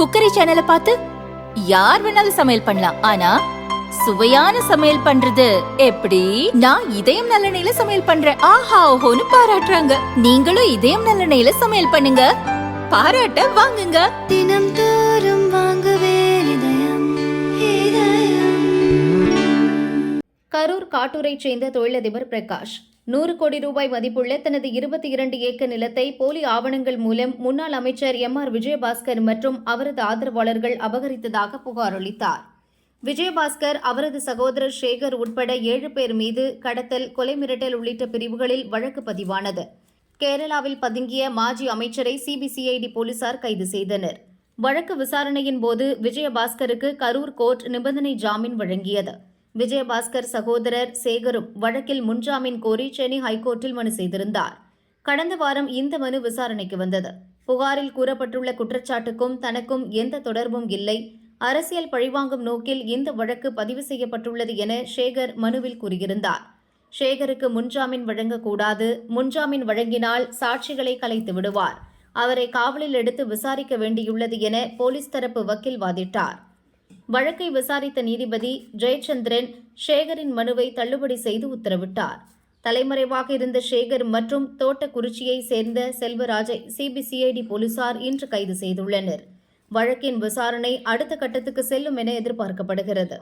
Cookery சேனலை பார்த்து யார் வேணாலும் சமையல் பண்ணலாம். ஆனா சுவையான சமையல் பண்றது எப்படி? நான் இதயம் நல்லெண்ணெயில சமையல் பண்றேன். ஆஹா ஓஹோன்னு பாராட்டுறாங்க. நீங்களும் இதயம் நல்லெண்ணெயில சமையல் பண்ணுங்க. பாராட்ட வாங்குங்க. தினம் தோறும் வாங்குவே இதயம் இதயம். கரூர் காட்டூரைச் சேர்ந்த தொழிலதிபர் பிரகாஷ் நூறு கோடி ரூபாய் மதிப்புள்ள தனது இருபத்தி இரண்டு ஏக்கர் நிலத்தை போலி ஆவணங்கள் மூலம் முன்னாள் அமைச்சர் எம் ஆர் விஜயபாஸ்கர் மற்றும் அவரது ஆதரவாளர்கள் அபகரித்ததாக புகார் அளித்தார். விஜயபாஸ்கர் அவரது சகோதரர் சேகர் உட்பட ஏழு பேர் மீது கடத்தல் கொலை மிரட்டல் உள்ளிட்ட பிரிவுகளில் வழக்கு பதிவானது. கேரளாவில் பதுங்கிய மாஜி அமைச்சரை சிபிசிஐடி போலீசார் கைது செய்தனர். வழக்கு விசாரணையின் போது விஜயபாஸ்கருக்கு கரூர் கோர்ட் நிபந்தனை ஜாமீன் வழங்கியது. விஜயபாஸ்கர் சகோதரர் சேகரும் வழக்கில் முன்ஜாமீன் கோரி சென்னை ஹைகோர்ட்டில் மனு செய்திருந்தார். கடந்த வாரம் இந்த மனு விசாரணைக்கு வந்தது. புகாரில் கூறப்பட்டுள்ள குற்றச்சாட்டுக்கும் தனக்கும் எந்த தொடர்பும் இல்லை. அரசியல் பழிவாங்கும் நோக்கில் இந்த வழக்கு பதிவு செய்யப்பட்டுள்ளது என சேகர் மனுவில் கூறியிருந்தார். சேகருக்கு முன்ஜாமீன் வழங்கக்கூடாது. முன்ஜாமீன் வழங்கினால் சாட்சிகளை கலைத்து விடுவார். அவரை காவலில் எடுத்து விசாரிக்க வேண்டியுள்ளது என போலீஸ் தரப்பு வக்கீல் வாதிட்டார். வழக்கை விசாரித்த நீதிபதி ஜெயச்சந்திரன் சேகரின் மனுவை தள்ளுபடி செய்து உத்தரவிட்டார். தலைமறைவாக இருந்த சேகர் மற்றும் தோட்டக்குறிச்சியை சேர்ந்த செல்வராஜை சிபிசிஐடி போலீசார் இன்று கைது செய்துள்ளனர். வழக்கின் விசாரணை அடுத்த கட்டத்துக்கு செல்லும் என எதிர்பார்க்கப்படுகிறது.